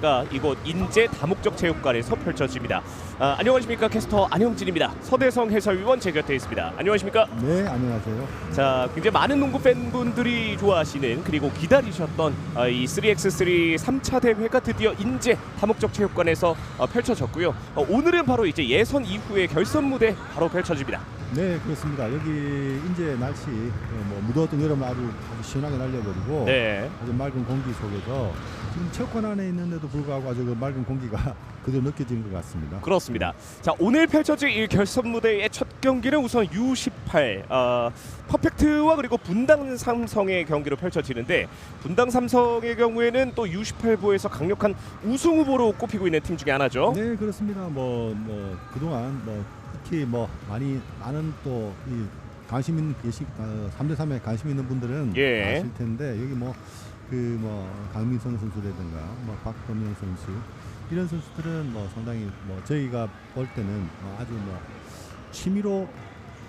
대회가 이곳 인제 다목적 체육관에서 펼쳐집니다. 아, 안녕하십니까 캐스터 안형진입니다. 서대성 해설위원 제 곁에 있습니다. 안녕하십니까? 네, 안녕하세요. 자, 굉장히 많은 농구 팬분들이 좋아하시는 그리고 기다리셨던 아, 이 3x3 3차 대회가 드디어 인제 다목적 체육관에서 어, 펼쳐졌고요. 어, 오늘은 바로 이제 예선 이후의 결선 무대 바로 펼쳐집니다. 네, 그렇습니다. 여기 이제 날씨 어, 뭐 무더웠던 여름 아주 아주 시원하게 날려버리고 네. 아주 맑은 공기 속에서 지금 체육관 안에 있는데도 불구하고 아주 그 맑은 공기가 그대로 느껴지는 것 같습니다. 그렇습니다. 자 오늘 펼쳐질 이 결선 무대의 첫 경기는 우선 U18 어, 퍼펙트와 그리고 분당 삼성의 경기로 펼쳐지는데 분당 삼성의 경우에는 또 U18부에서 강력한 우승 후보로 꼽히고 있는 팀 중에 하나죠. 네, 그렇습니다. 뭐, 뭐 그동안 뭐 특히 뭐 많이 많은 또 이 관심 있는 어, 3대 3에 관심 있는 분들은 예. 아실 텐데 여기 뭐 그 뭐 강민성 선수라든가 뭐 박범영 선수 이런 선수들은 뭐 상당히 뭐 저희가 볼 때는 뭐 아주 뭐 취미로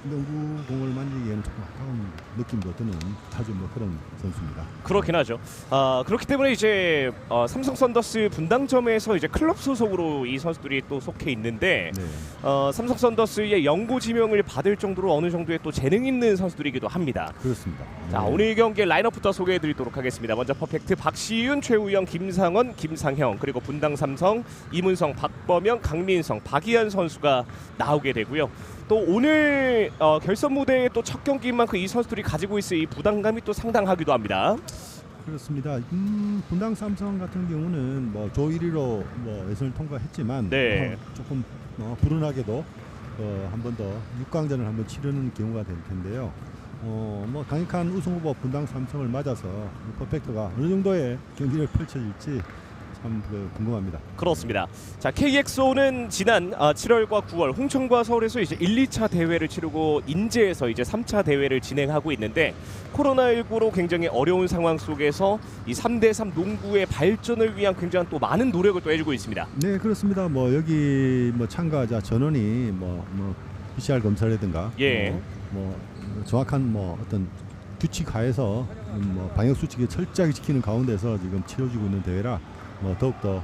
농구 공을 만지기에는 조금 아까운 느낌도 드는 아주 뭐 그런 선수입니다. 그렇긴 하죠. 아 그렇기 때문에 이제 어, 삼성 썬더스 분당점에서 이제 클럽 소속으로 이 선수들이 또 속해 있는데 네. 어, 삼성 썬더스의 연고 지명을 받을 정도로 어느 정도의 또 재능 있는 선수들이기도 합니다. 그렇습니다. 자 네. 오늘 경기 라인업부터 소개해드리도록 하겠습니다. 먼저 퍼펙트 박시윤, 최우영, 김상원, 김상형 그리고 분당 삼성 이문성, 박범영, 강민성, 박희연 선수가 나오게 되고요. 또 오늘 어, 결선 무대의 또 첫 경기인 만큼 이 선수들이 가지고 있을 이 부담감이 또 상당하기도 합니다. 그렇습니다. 음, 분당 삼성 같은 경우는 뭐 조 1위로 뭐 예선을 통과했지만 네. 어, 조금 어, 불운하게도 어, 한번 더 6강전을 한번 치르는 경우가 될 텐데요. 어, 뭐 강력한 우승 후보 분당 삼성을 맞아서 이 퍼펙트가 어느 정도의 경기를 펼쳐질지 참 그, 궁금합니다. 그렇습니다. 자 KXO는 지난 아, 7월과 9월 홍천과 서울에서 이제 1, 2차 대회를 치르고 인제에서 이제 3차 대회를 진행하고 있는데 코로나19로 굉장히 어려운 상황 속에서 이 3대 3 농구의 발전을 위한 굉장한 또 많은 노력을 또 해주고 있습니다. 네 그렇습니다. 뭐 여기 뭐 참가자 전원이 뭐, 뭐 PCR 검사라든가 예. 뭐, 뭐 정확한 뭐 어떤 규칙 하에서 음, 뭐 방역 수칙을 철저하게 지키는 가운데서 지금 치러지고 있는 대회라 뭐 더욱 더, 뭐,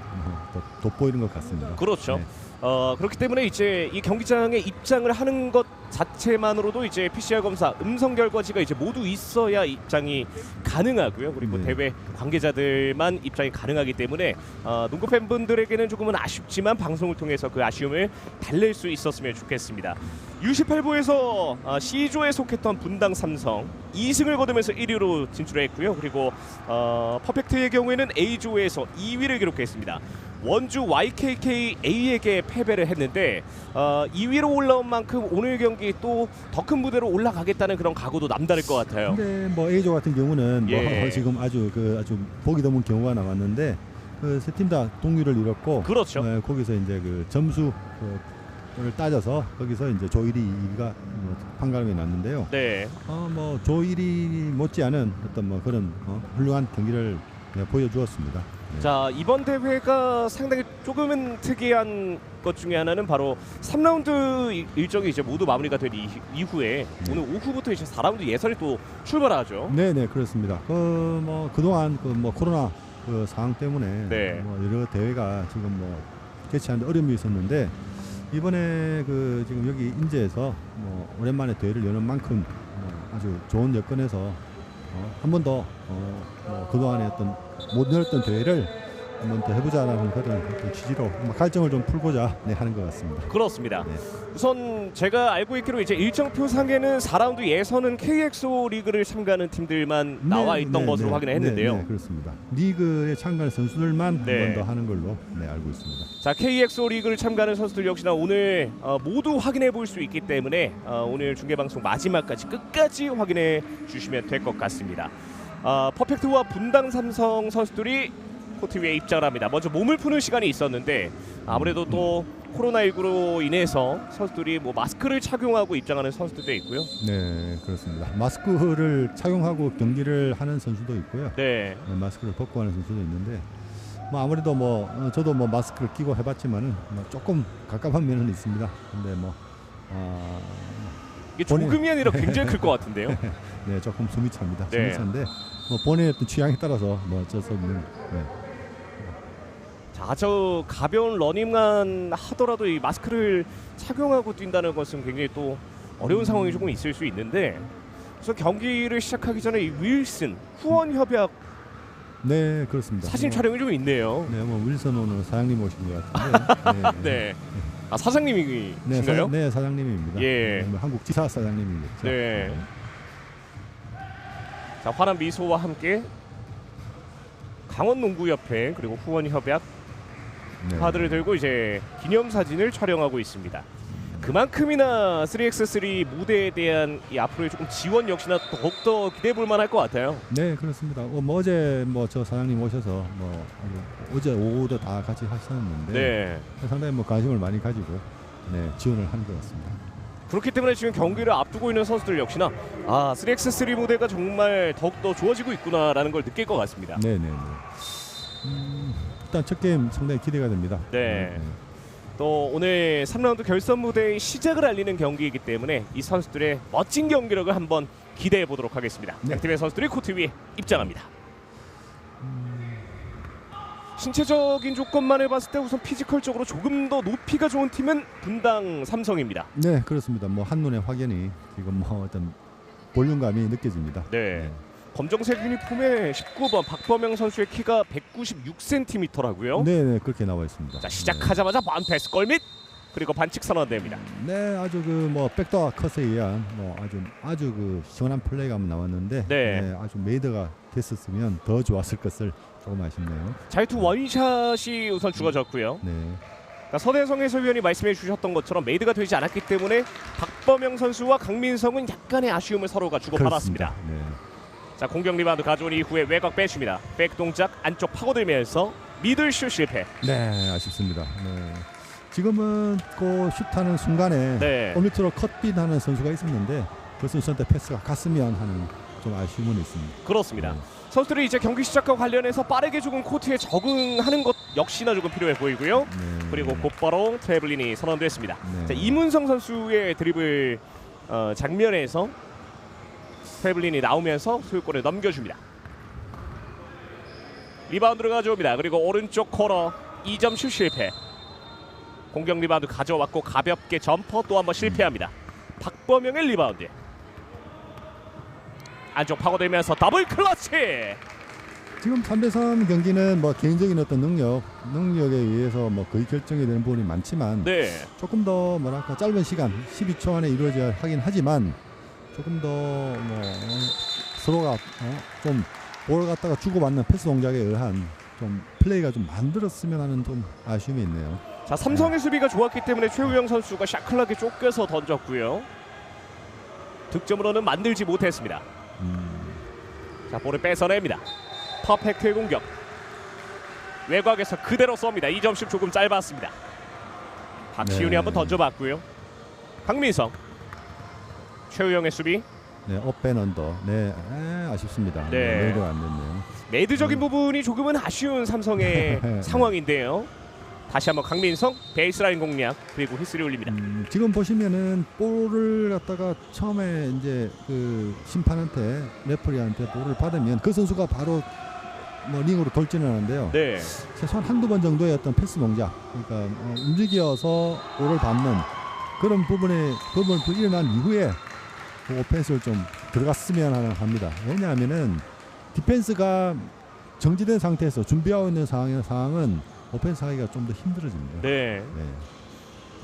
더 돋보이는 것 같습니다. 그렇죠. 네. 어, 그렇기 때문에 이제 이 경기장에 입장을 하는 것 자체만으로도 이제 PCR 검사 음성 결과지가 이제 모두 있어야 입장이 가능하고요. 그리고 네. 대회 관계자들만 입장이 가능하기 때문에 어, 농구 팬분들에게는 조금은 아쉽지만 방송을 통해서 그 아쉬움을 달랠 수 있었으면 좋겠습니다. U18부에서 어, C조에 속했던 분당 삼성 2승을 거두면서 1위로 진출했고요. 그리고 어, 퍼펙트의 경우에는 A조에서 2위를 기록했습니다. 원주 YKKA에게 패배를 했는데 어, 2위로 올라온 만큼 오늘 경기 또 더 큰 무대로 올라가겠다는 그런 각오도 남다를 것 같아요. 근데 뭐 A조 같은 경우는 예. 뭐 지금 아주 그 아주 보기 드문 경우가 나왔는데 그 세 팀 다 동률을 이뤘고 그렇죠. 네, 거기서 이제 그 점수 를 따져서 거기서 이제 조 1위 2위가 뭐 판가름이 났는데요. 네. 어, 뭐조 1위 못지않은 어떤 뭐 그런 어, 훌륭한 경기를 네, 보여주었습니다. 네. 자 이번 대회가 상당히 조금은 특이한 것 중에 하나는 바로 3라운드 일- 일정이 이제 모두 마무리가 된 이- 이후에 네. 오늘 오후부터 이제 4라운드 예선이 또 출발하죠. 네네 그렇습니다. 그 뭐 그동안 그 뭐 코로나 그 상황 때문에 네. 뭐 여러 대회가 지금 뭐 개최하는데 어려움이 있었는데 이번에 그 지금 여기 인제에서 뭐 오랜만에 대회를 여는 만큼 뭐 아주 좋은 여건에서 어, 한 번더 어, 뭐 그동안에 어떤 못 열었던 대회를 한번 더 해보자라는 그런 취지로 뭐 갈증을 좀 풀고자 네, 하는 것 같습니다. 그렇습니다. 네. 우선 제가 알고 있기로 이제 일정표 상에는 4라운드 예선은 KXO 리그를 참가하는 팀들만 나와 네, 있던 네, 것으로 네, 확인했는데요. 네, 네, 그렇습니다. 리그에 참가하는 선수들만 네. 한번 더 하는 걸로 네, 알고 있습니다. 자 KXO 리그를 참가하는 선수들 역시나 오늘 어, 모두 확인해 볼 수 있기 때문에 어, 오늘 중계 방송 마지막까지 끝까지 확인해 주시면 될 것 같습니다. 어, 퍼펙트와 분당 삼성 선수들이 코트 위에 입장을 합니다. 먼저 몸을 푸는 시간이 있었는데 아무래도 또 코로나19로 인해서 선수들이 뭐 마스크를 착용하고 입장하는 선수들도 있고요. 네, 그렇습니다. 마스크를 착용하고 경기를 하는 선수도 있고요. 네. 네, 마스크를 벗고 하는 선수도 있는데 뭐 아무래도 뭐 어, 저도 뭐 마스크를 끼고 해봤지만은 뭐 조금 갑갑한 면은 있습니다. 근데 뭐 아, 이게 본인- 조금이 아니라 굉장히 클 것 같은데요. 네, 조금 숨이 찹니다. 네. 숨이 찬데 뭐 본인의 어떤 취향에 따라서 뭐 어쩔 수 없는 네. 자, 저 가벼운 러닝만 하더라도 이 마스크를 착용하고 뛴다는 것은 굉장히 또 어려운 상황이 조금 있을 수 있는데 그래서 경기를 시작하기 전에 이 윌슨 후원 협약 네, 그렇습니다. 사진 뭐, 촬영이 좀 있네요. 네, 뭐 윌슨 오늘 사장님 오신 것 같은데. 네. 아 네, 사장님이신가요? 사장, 네, 사장님입니다. 예. 네, 뭐 한국 지사 사장님이겠죠. 네. 자 환한 미소와 함께 강원 농구협회 그리고 후원 협약 네. 카드를 들고 이제 기념 사진을 촬영하고 있습니다. 그만큼이나 3x3 무대에 대한 이 앞으로의 조금 지원 역시나 더욱더 기대해 볼 만할 것 같아요. 네, 그렇습니다. 어, 뭐 어제 뭐 저 사장님 오셔서 뭐 아주 어제 오후도 다 같이 하셨는데 네. 상당히 뭐 관심을 많이 가지고 네, 지원을 한 것 같습니다. 그렇기 때문에 지금 경기를 앞두고 있는 선수들 역시나 아 3x3 무대가 정말 더욱더 좋아지고 있구나라는 걸 느낄 것 같습니다. 네, 네, 네. 음, 일단 첫 게임 상당히 기대가 됩니다. 네. 또 오늘 3라운드 결선 무대의 시작을 알리는 경기이기 때문에 이 선수들의 멋진 경기력을 한번 기대해 보도록 하겠습니다. 네. 양 팀의 선수들이 코트 위에 입장합니다. 신체적인 조건만을 봤을 때 우선 피지컬적으로 조금 더 높이가 좋은 팀은 분당 삼성입니다. 네, 그렇습니다. 뭐 한눈에 확연히 지금 뭐 어떤 볼륨감이 느껴집니다. 네. 검정색 유니폼의 19번 박범영 선수의 키가 196cm라고요. 네, 네, 그렇게 나와 있습니다. 자 시작하자마자 반 패스 골밑 그리고 반칙 선언됩니다. 네, 아주 그 뭐 백도어 컷에 의한 뭐 아주 아주 그 시원한 플레이가 한번 나왔는데 네. 아주 메이드가 됐었으면 더 좋았을 것을 조금 아쉽네요. 자유투 원샷이 우선 주어졌고요. 네. 그러니까 서대성 해설위원이 말씀해 주셨던 것처럼 메이드가 되지 않았기 때문에 박범영 선수와 강민성은 약간의 아쉬움을 서로가 주고 받았습니다. 네. 자 공격 리바운드 가져온 이후에 외곽 빼줍니다. 백 동작 안쪽 파고들면서 미들슛 실패. 네, 아쉽습니다. 네. 지금은 그 슛하는 순간에 네. 오미트로 컷빗하는 선수가 있었는데 그 선수한테 패스가 갔으면 하는 좀 아쉬움은 있습니다. 그렇습니다. 네. 선수들이 이제 경기 시작과 관련해서 빠르게 조금 코트에 적응하는 것 역시나 조금 필요해 보이고요. 네. 그리고 곧바로 트래블린이 선언됐습니다. 네. 자, 이문성 선수의 드리블 어, 장면에서 트래블린이 나오면서 소유권을 넘겨줍니다. 리바운드를 가져옵니다. 그리고 오른쪽 코너 2점 슛 실패. 공격 리바운드 가져왔고 가볍게 점퍼 또 한 번 실패합니다. 박범영의 리바운드. 안쪽 파고들면서 더블 클러치. 지금 3대3 경기는 뭐 개인적인 어떤 능력, 능력에 의해서 뭐 거의 결정이 되는 부분이 많지만 네. 조금 더 뭐랄까 짧은 시간 12초 안에 이루어져야 하긴 하지만 조금 더뭐 서로가 어? 좀볼 갖다가 주고받는 패스 동작에 의한 좀 플레이가 좀 만들었으면 하는 좀 아쉬움이 있네요. 자 삼성의 수비가 좋았기 때문에 최우영 선수가 샤클락에 쫓겨서 던졌고요. 득점으로는 만들지 못했습니다. 음, 자 볼을 뺏어냅니다. 퍼펙트의 공격. 외곽에서 그대로 쏩니다. 이 점씩 조금 짧았습니다. 박시윤이 네. 한번 던져봤고요. 강민성. 최우영의 수비. 네, 업앤 언더. 네, 에, 아쉽습니다. 네. 네, 메이드가 안 됐네요. 매드적인 부분이 조금은 아쉬운 삼성의 네. 상황인데요. 다시 한번 강민성 베이스라인 공략 그리고 휘슬이 올립니다. 음, 지금 보시면은 볼을 갖다가 처음에 이제 그 심판한테 레프리한테 볼을 받으면 그 선수가 바로 뭐 링으로 돌진을 하는데요. 네. 최소한 한두 번 정도의 어떤 패스 동작, 그러니까 어, 움직여서 볼을 받는 그런 부분에 그 부분 그 일어난 이후에 그 오펜스를 좀 들어갔으면 하는 합니다. 왜냐하면은 디펜스가 정지된 상태에서 준비하고 있는 상황, 상황은 오펜스 하기가 좀 더 힘들어집니다. 네. 네.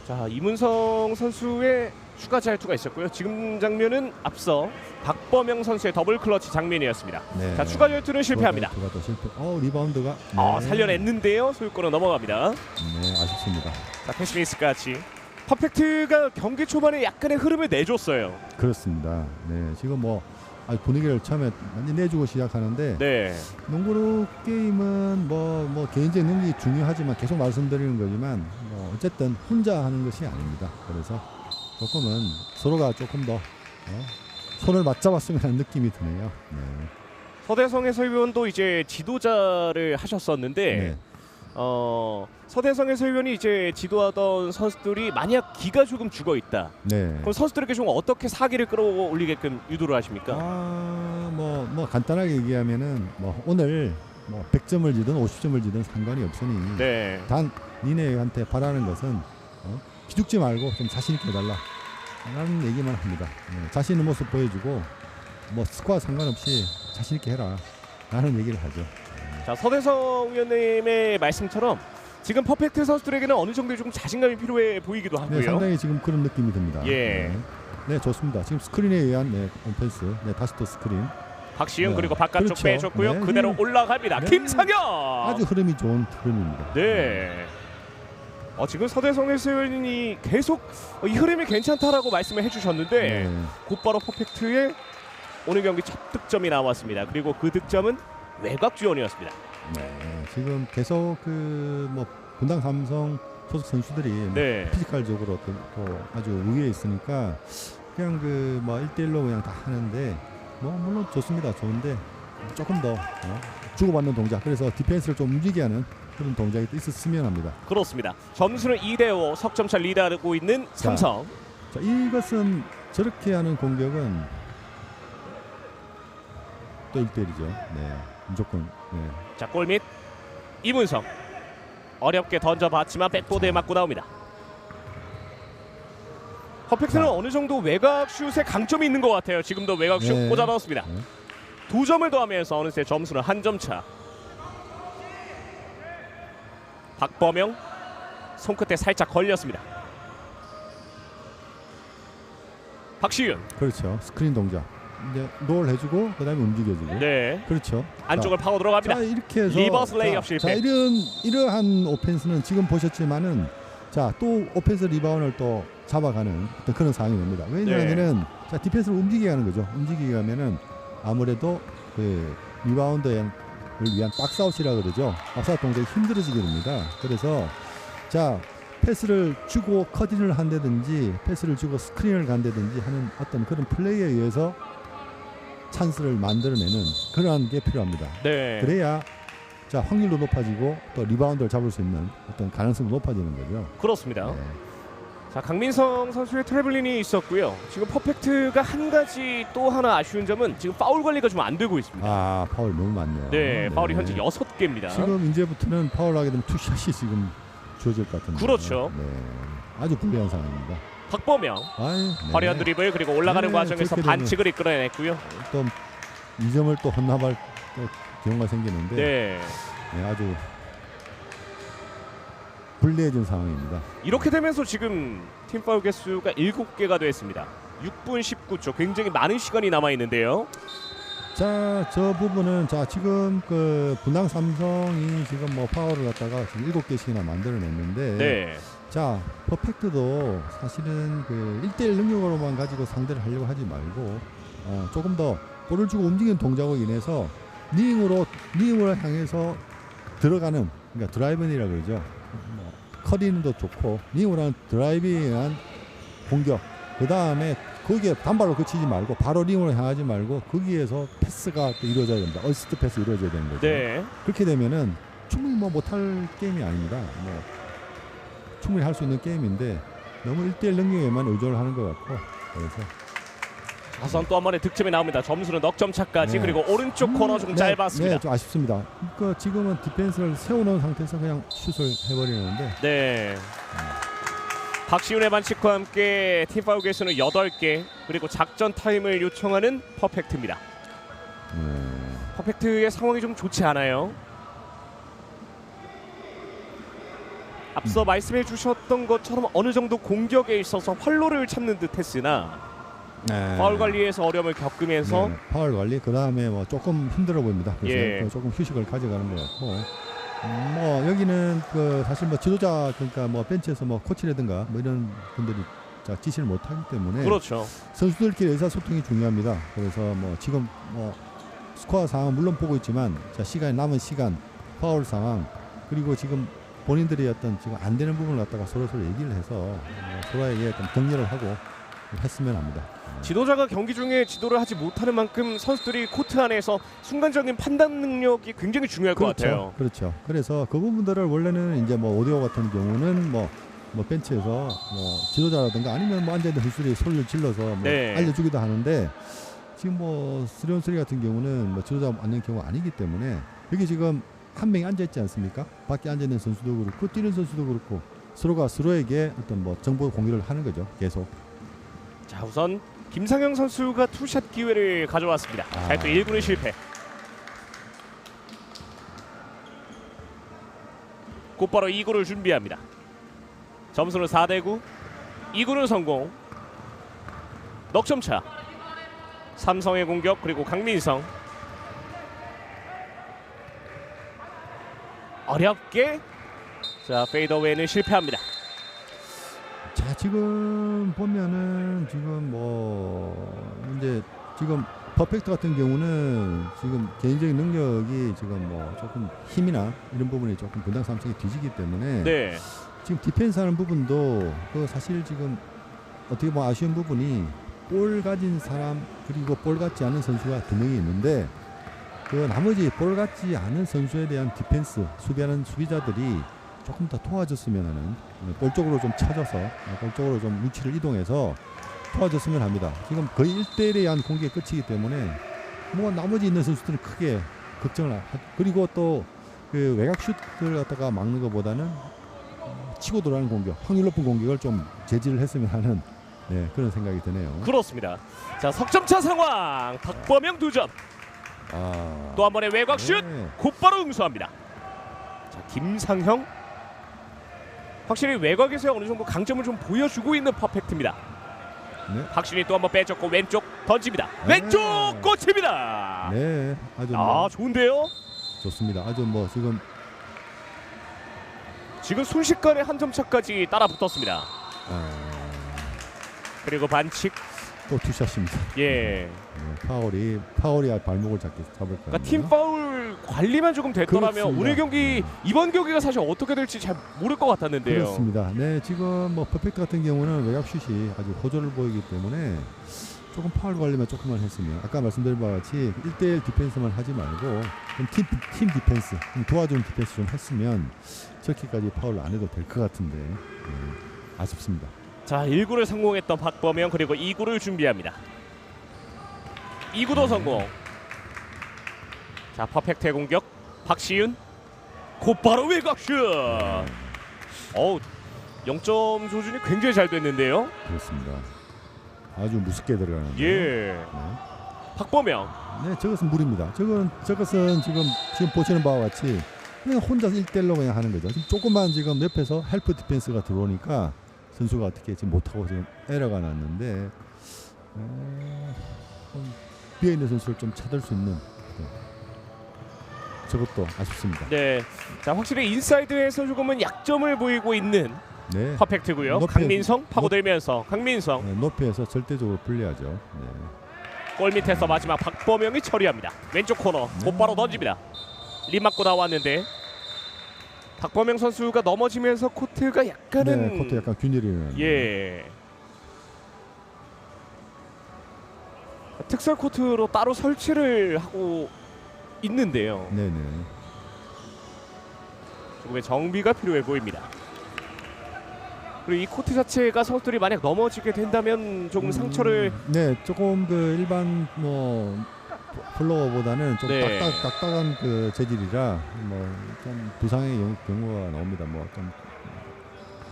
자 이문성 선수의 추가 자유투가 있었고요. 지금 장면은 앞서 박범영 선수의 더블 클러치 장면이었습니다. 네. 자 추가 자유투는 실패합니다. 추가 또 실패. 어 리바운드가 아 네. 살려냈는데요. 소유권은 넘어갑니다. 네 아쉽습니다. 자 패스미스까지 퍼펙트가 경기 초반에 약간의 흐름을 내줬어요. 그렇습니다. 네 지금 뭐 분위기를 처음에 많이 내주고 시작하는데 네. 농구로 게임은 뭐, 뭐 개인적인 능력이 중요하지만 계속 말씀드리는 거지만 뭐 어쨌든 혼자 하는 것이 아닙니다. 그래서 조금은 서로가 조금 더 어, 손을 맞잡았으면 하는 느낌이 드네요. 네. 서대성 해설위원도 이제 지도자를 하셨었는데 네. 어 서대성 해설위원이 이제 지도하던 선수들이 만약 기가 조금 죽어 있다. 네. 그럼 선수들에게 좀 어떻게 사기를 끌어올리게끔 유도를 하십니까? 아, 뭐, 뭐 간단하게 얘기하면은 뭐 오늘 뭐 100점을 지든 50점을 지든 상관이 없으니 네. 단 니네한테 바라는 것은 어? 기죽지 말고 좀 자신 있게 해달라 라는 얘기만 합니다. 네, 자신 있는 모습 보여주고 뭐 스코어 상관없이 자신 있게 해라 라는 얘기를 하죠. 자 서대성 위원님의 말씀처럼 지금 퍼펙트 선수들에게는 어느 정도 좀 자신감이 필요해 보이기도 하고요. 네, 상당히 지금 그런 느낌이 듭니다. 예. 네. 네, 좋습니다. 지금 스크린에 의한 네, 온펜스. 네, 다시 또 스크린. 박시윤 네. 그리고 바깥쪽 그렇죠. 빼줬고요. 네. 그대로 올라갑니다. 네. 김상현. 아주 흐름이 좋은 흐름입니다. 네. 어, 지금 서대성 해설위원이 계속 어, 이 흐름이 괜찮다라고 말씀을 해주셨는데 네. 곧바로 퍼펙트의 오늘 경기 첫 득점이 나왔습니다. 그리고 그 득점은 외곽 지원이었습니다. 네, 지금 계속 그 뭐 분당 삼성 소속 선수들이 뭐 네. 피지컬적으로 또, 또 아주 우위에 있으니까 그냥 그뭐 1대1로 그냥 다 하는데 뭐 물론 좋습니다. 좋은데 조금 더 어, 주고받는 동작. 그래서 디펜스를 좀 움직이게 하는 그런 동작이 또 있었으면 합니다. 그렇습니다. 점수는 2대5 석점차 리드하고 있는 삼성. 자, 이것은 저렇게 하는 공격은 또 1대1이죠. 네. 무조건 네. 자 골밑 이문성 어렵게 던져봤지만 백보드에 자. 맞고 나옵니다. 퍼펙트는 자. 어느 정도 외곽 슛에 강점이 있는 것 같아요. 지금도 외곽 슛 네. 꽂아 넣었습니다. 네. 두 점을 더하면서 어느새 점수는 한 점 차. 박범영 손끝에 살짝 걸렸습니다. 박시윤 그렇죠. 스크린 동작. 이제 롤 해주고 그다음에 움직여주고. 네 그렇죠. 안쪽을 파고 자, 들어갑니다. 자 이렇게 해서 리버스 레이업 자, 실패. 자 이런 이러한 오펜스는 지금 보셨지만은 자 또 오펜스 리바운드를 또 잡아가는 어떤 그런 상황이 됩니다. 왜냐하면은 네. 자 디펜스를 움직이게 하는 거죠. 움직이게 하면은 아무래도 그 리바운드를 위한 박스아웃이라 그러죠. 박스아웃 동작이 힘들어지게 됩니다. 그래서 자 패스를 주고 커팅을 한다든지 패스를 주고 스크린을 간다든지 하는 어떤 그런 플레이에 의해서 찬스를 만들어내는 그러한 게 필요합니다. 네. 그래야 자 확률도 높아지고 또 리바운드를 잡을 수 있는 어떤 가능성도 높아지는 거죠. 그렇습니다. 네. 자 강민성 선수의 트래블링이 있었고요. 지금 퍼펙트가 한 가지 또 하나 아쉬운 점은 지금 파울 관리가 좀 안 되고 있습니다. 아 파울 너무 많네요. 네, 파울이 네. 현재 여섯 개입니다. 지금 이제부터는 파울하게 되면 투샷이 지금 주어질 것 같은데. 그렇죠. 네. 아주 불리한 상황입니다. 박범영 아유, 네. 화려한 드리블 그리고 올라가는 네, 과정에서 되면- 반칙을 이끌어냈고요. 또 이 점을 또 헌납할 또 경우가 생기는데 네. 네, 아주 불리해진 상황입니다. 이렇게 되면서 지금 팀 파울 개수가 7개가 됐습니다. 6분 19초 굉장히 많은 시간이 남아 있는데요. 자, 저 부분은 자 지금 그 분당 삼성이 지금 뭐 파워를 갖다가 지금 일곱 개씩이나 만들어냈는데, 네. 자 퍼펙트도 사실은 그 1대1 능력으로만 가지고 상대를 하려고 하지 말고 어, 조금 더 볼을 주고 움직이는 동작으로 인해서 닝으로 닝으로 향해서 들어가는 그러니까 드라이브이라 그러죠. 뭐 커리는도 좋고 드라이브에 의한 공격. 그 다음에 거기에 단발로 그치지 말고 바로 링으로 향하지 말고 거기에서 패스가 또 이루어져야 됩니다. 어시스트 패스 이루어져야 되는 거죠. 네. 그렇게 되면은 충분히 뭐 못할 게임이 아닙니다. 뭐 충분히 할 수 있는 게임인데 너무 1대1 능력에만 의존을 하는 것 같고 그래서 자선 또 한 번의 득점이 나옵니다. 점수는 넉 점 차까지 네. 그리고 오른쪽 코너 좀 네, 짧았습니다. 네, 좀 아쉽습니다. 그 지금은 디펜스를 세워놓은 상태에서 그냥 슛을 해버리는데 네. 박시윤의 반칙과 함께 팀 파울 개수는 8개 그리고 작전 타임을 요청하는 퍼펙트입니다. 네. 퍼펙트의 상황이 좀 좋지 않아요. 앞서 말씀해 주셨던 것처럼 어느 정도 공격에 있어서 활로를 찾는 듯 했으나 네. 파울 관리에서 어려움을 겪으면서 네, 파울 관리 그 다음에 뭐 조금 힘들어 보입니다. 그래서 예. 그 조금 휴식을 가져가는 것 같고 음, 뭐 여기는 그 사실 뭐 지도자 그러니까 뭐 벤치에서 뭐 코치라든가 뭐 이런 분들이 자 지시를 못하기 때문에 그렇죠. 선수들끼리 의사소통이 중요합니다. 그래서 뭐 지금 뭐 스코어 상황 물론 보고 있지만 자 시간이 남은 시간 파울 상황 그리고 지금 본인들이 어떤 지금 안 되는 부분을 갖다가 서로 서로 얘기를 해서 어, 서로에게 어떤 격려를 하고 했으면 합니다. 지도자가 경기 중에 지도를 하지 못하는 만큼 선수들이 코트 안에서 순간적인 판단 능력이 굉장히 중요할 것 같아요. 그렇죠. 그래서 그 부분들을 원래는 이제 뭐 오디오 같은 경우는 뭐, 뭐 벤치에서 뭐 지도자라든가 아니면 뭐 앉아있는 선수들이 소리를 질러서 뭐 네. 알려주기도 하는데 지금 뭐 쓰리온쓰리 같은 경우는 뭐 지도자 앉는 경우가 아니기 때문에 여기 지금 한 명이 앉아 있지 않습니까? 밖에 앉아 있는 선수도 그렇고 뛰는 선수도 그렇고 서로가 서로에게 어떤 뭐 정보 공유를 하는 거죠. 계속. 자 우선 김상영 선수가 투샷 기회를 가져왔습니다. 아. 자또 1구는 실패. 곧바로 2구를 준비합니다. 점수는 4대 9. 2구는 성공. 넉점차. 삼성의 공격 그리고 강민성. 어렵게 자 페이더웨이는 실패합니다. 자 지금 보면은 지금 뭐 이제 지금 퍼펙트 같은 경우는 지금 개인적인 능력이 지금 뭐 조금 힘이나 이런 부분이 조금 분당 삼성이 뒤지기 때문에 네. 지금 디펜스 하는 부분도 그 사실 지금 어떻게 보면 아쉬운 부분이 볼 가진 사람 그리고 볼 같지 않은 선수가 두 명이 있는데 그 나머지 볼 같지 않은 선수에 대한 디펜스 수비하는 수비자들이 조금 더 도와줬으면 하는 볼 쪽으로 좀 쳐져서 볼 쪽으로 좀 위치를 이동해서 도와줬으면 합니다. 지금 거의 1대1에 한 공격이 끝이기 때문에 뭐 나머지 있는 선수들은 크게 걱정을 하, 그리고 또 그 외곽 슛을 갖다가 막는 것보다는 치고 들어가는 공격, 확률 높은 공격을 좀 제지를 했으면 하는 네, 그런 생각이 드네요. 그렇습니다. 자 석점차 상황. 박범영 두 점. 아, 또 한 번의 외곽 슛. 네. 곧바로 응수합니다. 자 김상형. 확실히 외곽에서 어느 정도 강점을 좀 보여주고 있는 퍼펙트입니다. 네. 확실히 또한 번 빼줬고 왼쪽 던집니다. 네. 왼쪽 꽂힙니다. 네, 아주 아뭐 좋은데요. 좋습니다. 아주 뭐 지금 지금 순식간에 한 점 차까지 따라 붙었습니다. 아, 그리고 반칙. 또 투샷입니다. 예. 네, 파울이 파울이 발목을 잡게 잡을 거예요. 그러니까 팀 파울 관리만 조금 됐더라면 그렇습니다. 오늘 경기 네. 이번 경기가 사실 어떻게 될지 잘 모를 것 같았는데요. 그렇습니다. 네, 지금 뭐 퍼펙트 같은 경우는 외곽 슛이 아주 호조를 보이기 때문에 조금 파울 관리만 조금만 했으면 아까 말씀드린 바와 같이 1대1 디펜스만 하지 말고 좀 팀, 팀 디펜스 좀 도와주는 디펜스 좀 했으면 저렇게까지 파울 안 해도 될 것 같은데 네, 아쉽습니다. 자 1구를 성공했던 박범영 그리고 2구를 준비합니다 2구도 성공 자 퍼펙트의 공격 박시윤 곧바로 외곽슛 어우 0점 조준이 굉장히 잘 됐는데요 그렇습니다. 아주 무섭게 들어가는. 예 네. 박범영 네, 저것은 무리입니다. 저건 저것은 지금 지금 보시는 바와 같이 그냥 혼자서 1대1로 그냥 하는 거죠. 지금 조금만 지금 옆에서 헬프 디펜스가 들어오니까 선수가 어떻게 지금 못하고 지금 에러가 났는데 어, 좀 비어 있는 선수를 좀 찾을 수 있는 네. 저것도 아쉽습니다. 네 자 확실히 인사이드에서 조금은 약점을 보이고 있는 네, 퍼펙트고요 높이- 강민성 파고들면서 강민성 네, 높이에서 절대적으로 불리하죠. 네. 골 밑에서 마지막 박범영이 처리합니다. 왼쪽 코너 네. 곧바로 던집니다. 리 맞고 나왔는데 박범영 선수가 넘어지면서 코트가 약간은 네, 코트 약간 균일이 예 특설 코트로 따로 설치를 하고 있는데요. 네네. 조금의 정비가 필요해 보입니다. 그리고 이 코트 자체가 선수들이 만약 넘어지게 된다면 조금 상처를 음, 네 조금 그 일반 뭐 플로어보다는 좀 네. 딱딱 딱딱한 그 재질이라 뭐 좀 부상의 경- 경우가 나옵니다. 뭐좀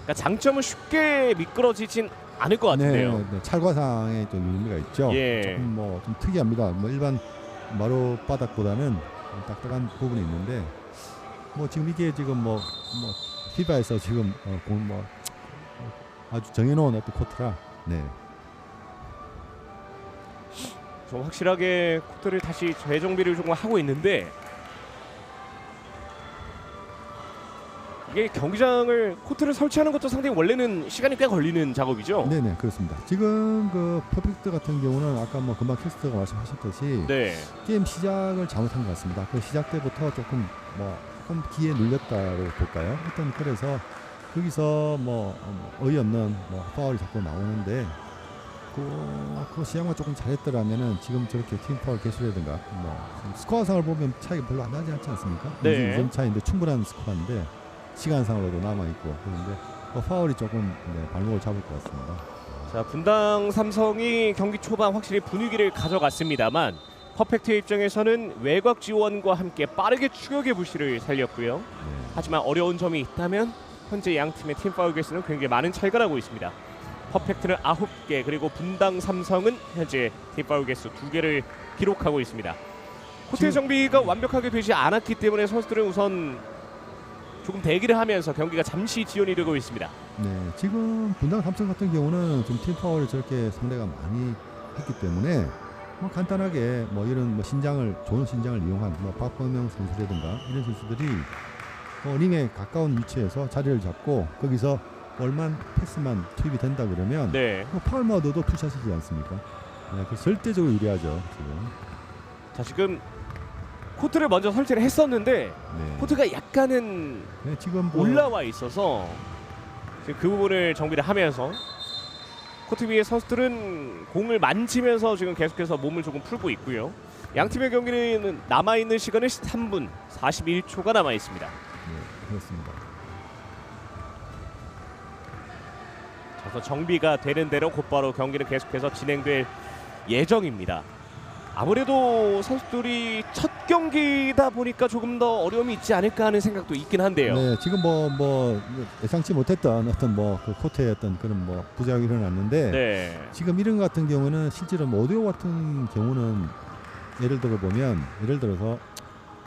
그러니까 장점은 쉽게 미끄러지진 않을 것 같은데요. 네, 네, 찰과상의 좀 의미가 있죠. 예. 조금 뭐좀 특이합니다. 뭐 일반 마루 바닥보다는 좀 딱딱한 부분이 있는데 뭐 지금 이게 지금 뭐뭐 피바에서 지금 어, 공- 뭐 아주 정해놓은 어떤 코트라 네. 좀 확실하게 코트를 다시 재정비를 조금 하고 있는데 이게 경기장을 코트를 설치하는 것도 상당히 원래는 시간이 꽤 걸리는 작업이죠. 네네 그렇습니다. 지금 그 퍼펙트 같은 경우는 아까 뭐 금방 캐스터가 말씀하셨듯이 네. 게임 시작을 잘못한 것 같습니다. 그 시작 때부터 조금 뭐 조금 기에 눌렸다고 볼까요? 하여튼 그래서 거기서 뭐 어, 뭐 어이없는 뭐 파울이 자꾸 나오는데 그, 그 시작만 조금 잘했더라면은 지금 저렇게 팀 파울 개수라든가 뭐 스코어상을 보면 차이가 별로 안 나지 않지 않습니까? 네. 2점 차인데 충분한 스코어인데 시간상으로도 남아 있고 그런데 그 파울이 조금 네, 발목을 잡을 것 같습니다. 자 분당 삼성이 경기 초반 확실히 분위기를 가져갔습니다만 퍼펙트의 입장에서는 외곽 지원과 함께 빠르게 추격의 부시를 살렸고요. 네. 하지만 어려운 점이 있다면 현재 양 팀의 팀 파울 개수는 굉장히 많은 차이가 나고 있습니다. 퍼펙트는 9개 그리고 분당 삼성은 현재 팀 파울 개수 2개를 기록하고 있습니다. 호텔 지금- 정비가 완벽하게 되지 않았기 때문에 선수들은 우선 조금 대기를 하면서 경기가 잠시 지연이 되고 있습니다. 네, 지금 분당 삼성 같은 경우는 좀 팀 파워를 저렇게 상대가 많이 했기 때문에 뭐 간단하게 뭐 이런 뭐 신장을 좋은 신장을 이용한 뭐 박범영 선수라든가 이런 선수들이 뭐 링에 가까운 위치에서 자리를 잡고 거기서 볼만 패스만 투입이 된다 그러면 네. 뭐 파울만 얻어도 투샷이지 않습니까? 네, 그 절대적으로 유리하죠 지금. 자 지금 코트를 먼저 설치를 했었는데 네. 코트가 약간은 네, 지금 뭐 올라와 있어서 지금 그 부분을 정비를 하면서 코트 위의 선수들은 공을 만지면서 지금 계속해서 몸을 조금 풀고 있고요. 양 팀의 경기는 남아 있는 시간은 3분 41초가 남아 있습니다. 네, 그렇습니다. 그래서 정비가 되는 대로 곧바로 경기는 계속해서 진행될 예정입니다. 아무래도 선수들이 첫 경기다 보니까 조금 더 어려움이 있지 않을까 하는 생각도 있긴 한데요. 네, 지금 뭐 뭐 예상치 못했던 어떤 뭐그 코트의 어떤 그런 뭐 부작용이 일어났는데 네. 지금 이런 것 같은 경우는 실제로 뭐 오디오 같은 경우는 예를 들어 보면 예를 들어서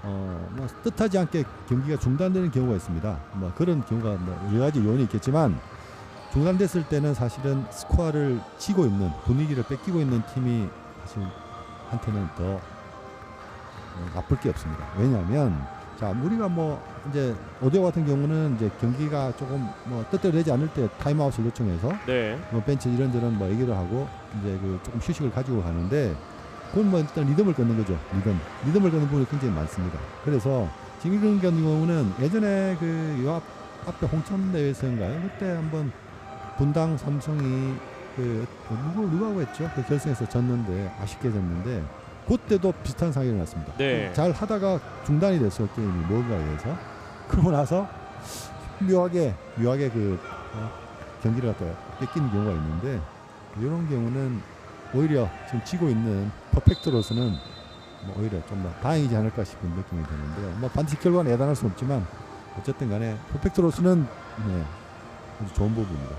어 뭐 뜻하지 않게 경기가 중단되는 경우가 있습니다. 뭐 그런 경우가 뭐 여러 가지 요인이 있겠지만 중단됐을 때는 사실은 스코어를 치고 있는 분위기를 뺏기고 있는 팀이 사실 한테는 더 어, 나쁠 게 없습니다. 왜냐하면 자 우리가 뭐 이제 오디오 같은 경우는 이제 경기가 조금 뭐 뜻대로 되지 않을 때 타임아웃을 요청해서 네. 뭐 벤치 이런저런 뭐 얘기를 하고 이제 그 조금 휴식을 가지고 가는데 그건 뭐 일단 리듬을 끊는 거죠 리듬 리듬을 끊는 부분이 굉장히 많습니다 그래서 지금 이런 경우는 예전에 그 요 앞, 앞에 홍천 대회에서인가요 그때 한번 분당 삼성이 그 누구 누구하고 했죠 그 결승에서 졌는데 아쉽게 졌는데 그때도 비슷한 상황이 일어났습니다 네. 잘 하다가 중단이 됐어요 게임이 뭔가에 의해서 그러고 나서 묘하게 묘하게 그 어, 경기를 갖다 뺏기는 경우가 있는데 이런 경우는 오히려 지금 지고 있는 퍼펙트로서는 뭐 오히려 좀 더 다행이지 않을까 싶은 느낌이 드는데요. 뭐 반드시 결과는 예단할 수 없지만 어쨌든 간에 퍼펙트로서는 네, 아주 좋은 부분입니다.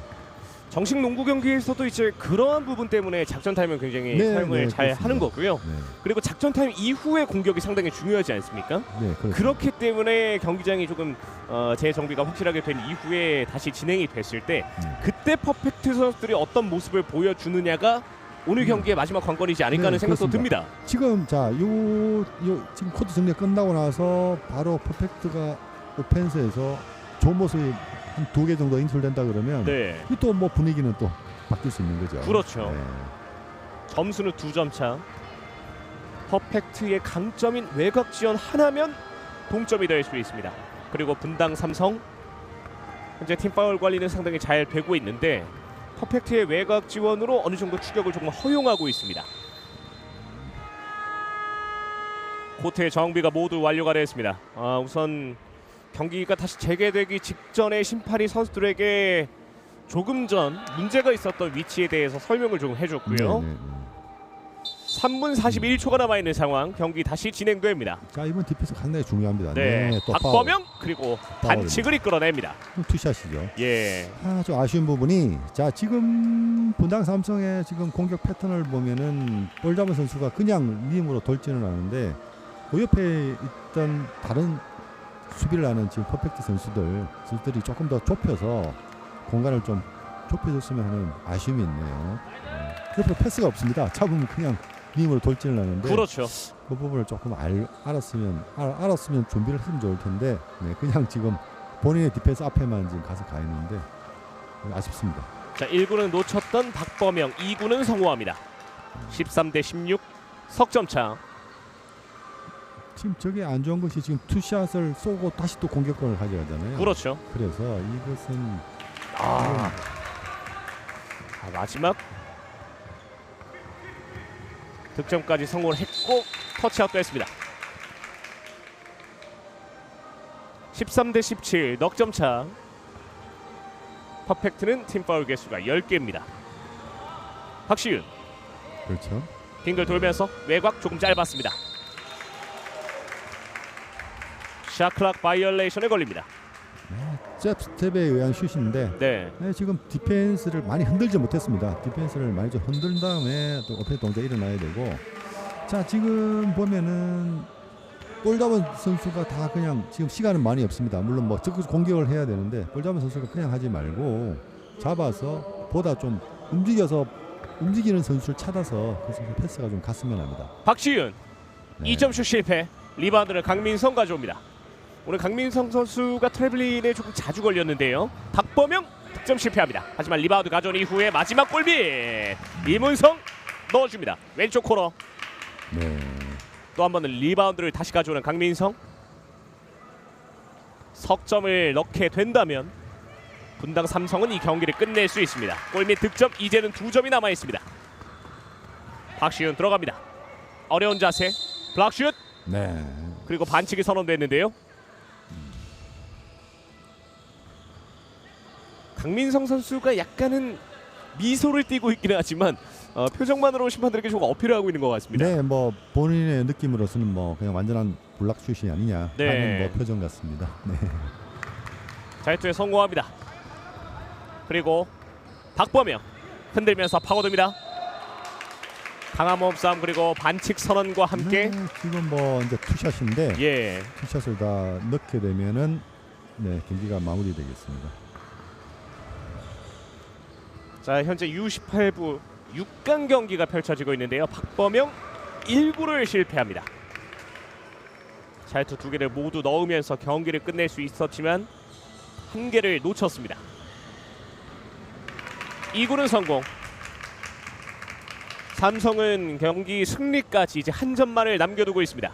정식 농구 경기에서도 이제 그러한 부분 때문에 작전 타임을 굉장히 네, 사용을 네, 잘 그렇습니다. 하는 거고요. 네, 그리고 작전 타임 이후의 공격이 상당히 중요하지 않습니까? 네, 그렇습니다. 그렇기 때문에 경기장이 조금 어, 재정비가 확실하게 된 이후에 다시 진행이 됐을 때 음. 그때 퍼펙트 선수들이 어떤 모습을 보여주느냐가 오늘 음. 경기의 마지막 관건이지 않을까 네, 하는 생각도 그렇습니다. 듭니다. 지금 자, 요, 요 지금 코드 정리 끝나고 나서 바로 퍼펙트가 오펜스에서 좋은 모습이 한 두 개 정도 인출된다 그러면 네. 또뭐 분위기는 또 바뀔 수 있는 거죠. 그렇죠. 네. 점수는 두 점 차. 퍼펙트의 강점인 외곽 지원 하나면 동점이 될 수 있습니다. 그리고 분당 삼성 현재 팀 파울 관리는 상당히 잘 되고 있는데 퍼펙트의 외곽 지원으로 어느 정도 추격을 조금 허용하고 있습니다. 코트의 정비가 모두 완료가 됐습니다. 아, 우선 경기가 다시 재개되기 직전에 심판이 선수들에게 조금 전 문제가 있었던 위치에 대해서 설명을 좀 해줬고요. 네, 네, 네. 3분 41초가 남아 있는 상황 경기 다시 진행됩니다. 자 이번 디펜스 상당히 중요합니다. 네, 또 박범영 그리고 반칙을 이끌어냅니다. 투샷이죠. 예, 아주 아쉬운 부분이 자 지금 분당 삼성의 지금 공격 패턴을 보면은 볼 잡은 선수가 그냥 림으로 돌지는 않은데 그 옆에 있던 다른 수비를 하는 지금 퍼펙트 선수들 선수들이 조금 더 좁혀서 공간을 좀 좁혀줬으면 하는 아쉬움이 있네요. 네. 옆에 패스가 없습니다. 잡으면 그냥 림으로 돌지는 않는데 그렇죠. 그 부분을 조금 알, 알았으면 알, 알았으면 준비를 했으면 좋을 텐데 네, 그냥 지금 본인의 디펜스 앞에만 지금 가서 가 있는데 아쉽습니다. 자, 1구는 놓쳤던 박범영, 2구는 성공합니다. 13 대 16 석점 차. 지금 저게 안 좋은 것이 지금 투샷을 쏘고 다시 또 공격권을 가져가잖아요. 그렇죠. 그래서 이것은 아, 아, 마지막 득점까지 성공을 했고 터치아웃 됐습니다. 13 대 17 넉점 차. 퍼펙트는 팀 파울 개수가 10개입니다. 박시윤 그렇죠. 빙글 돌면서 외곽 조금 짧았습니다. 샤클락 바이올레이션에 걸립니다. 잽 스텝에 의한 슛인데 네. 네, 지금 디펜스를 많이 흔들지 못했습니다. 디펜스를 많이 좀 흔든 다음에 또 오펜스 동작이 일어나야 되고 자 지금 보면은 볼 잡은 선수가 다 그냥 지금 시간은 많이 없습니다. 물론 뭐 적극 공격을 해야 되는데 볼 잡은 선수가 그냥 하지 말고 잡아서 보다 좀 움직여서 움직이는 선수를 찾아서 그 선수 패스가 좀 갔으면 합니다. 박지윤 네. 2점슛 실패. 리바운드를 강민성 가져옵니다. 오늘 강민성 선수가 트래블린에 조금 자주 걸렸는데요. 박범영 득점 실패합니다. 하지만 리바운드 가져온 이후에 마지막 골밑 이문성 넣어줍니다. 왼쪽 코너 네. 또한 번은 리바운드를 다시 가져오는 강민성 석점을 넣게 된다면 분당 삼성은 이 경기를 끝낼 수 있습니다. 골밑 득점 이제는 두 점이 남아 있습니다. 박시윤 들어갑니다. 어려운 자세 블락슛 네. 그리고 반칙이 선언됐는데요. 강민성 선수가 약간은 미소를 띠고 있기는 하지만 어, 표정만으로 심판들에게 조금 어필을 하고 있는 것 같습니다. 네, 뭐 본인의 느낌으로서는 뭐 그냥 완전한 블락슛이 아니냐 네. 하는 뭐 표정 같습니다. 네. 자유투에 성공합니다. 그리고 박범영 흔들면서 파고듭니다. 강한 몸싸움 그리고 반칙 선언과 함께 네, 지금 뭐 이제 투샷인데 예 투샷을 다 넣게 되면은 네 경기가 마무리되겠습니다. 자 현재 U18부 6강 경기가 펼쳐지고 있는데요. 박범영 1구를 실패합니다. 자유투 두 개를 모두 넣으면서 경기를 끝낼 수 있었지만 한 개를 놓쳤습니다. 2구는 성공. 삼성은 경기 승리까지 이제 한 점만을 남겨두고 있습니다.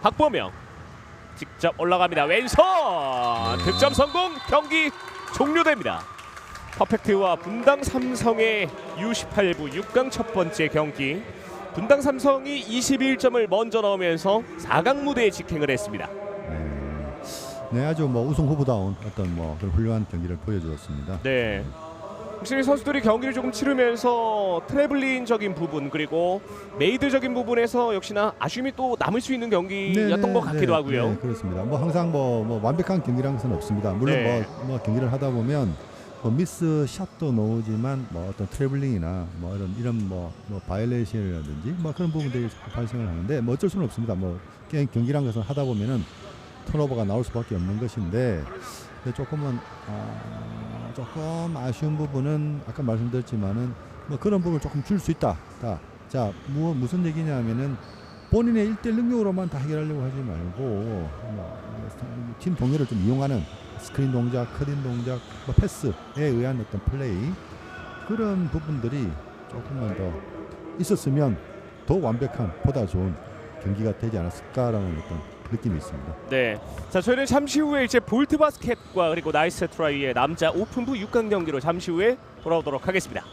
박범영 직접 올라갑니다. 왼손 득점 성공. 경기 종료됩니다. 퍼펙트와 분당 삼성의 U18부 6강 첫 번째 경기 분당 삼성이 21점을 먼저 넣으면서 4강 무대에 직행을 했습니다. 네, 네 아주 뭐 우승 후보다운 어떤 뭐 그런 훌륭한 경기를 보여주었습니다. 네. 확실히 선수들이 경기를 조금 치르면서 트래블린적인 부분 그리고 메이드적인 부분에서 역시나 아쉬움이 또 남을 수 있는 경기였던 네, 것 같기도 네, 하고요. 네, 그렇습니다. 뭐 항상 뭐, 뭐 완벽한 경기라는 것은 없습니다. 물론 네. 뭐, 뭐 경기를 하다 보면 뭐 미스 샷도 나오지만 뭐 어떤 트래블링이나 뭐 이런 이런 뭐, 뭐 바이올레이션이라든지 뭐 그런 부분들이 발생을 하는데 뭐 어쩔 수는 없습니다. 뭐 경- 경기란 것은 하다 보면은 턴오버가 나올 수밖에 없는 것인데 조금은 아, 조금 아쉬운 부분은 아까 말씀드렸지만은 뭐 그런 부분을 조금 줄 수 있다. 다. 자, 무, 무슨 얘기냐면은 본인의 일대 능력으로만 다 해결하려고 하지 말고 뭐, 팀 동료를 좀 이용하는 스크린 동작, 커린 동작, 뭐 패스에 의한 어떤 플레이 그런 부분들이 조금만 더 있었으면 더 완벽한 보다 좋은 경기가 되지 않았을까라는 어떤 느낌이 있습니다. 네. 자, 저희는 잠시 후에 이제 볼트 바스켓과 그리고 나이스 트라이의 남자 오픈부 6강 경기로 잠시 후에 돌아오도록 하겠습니다.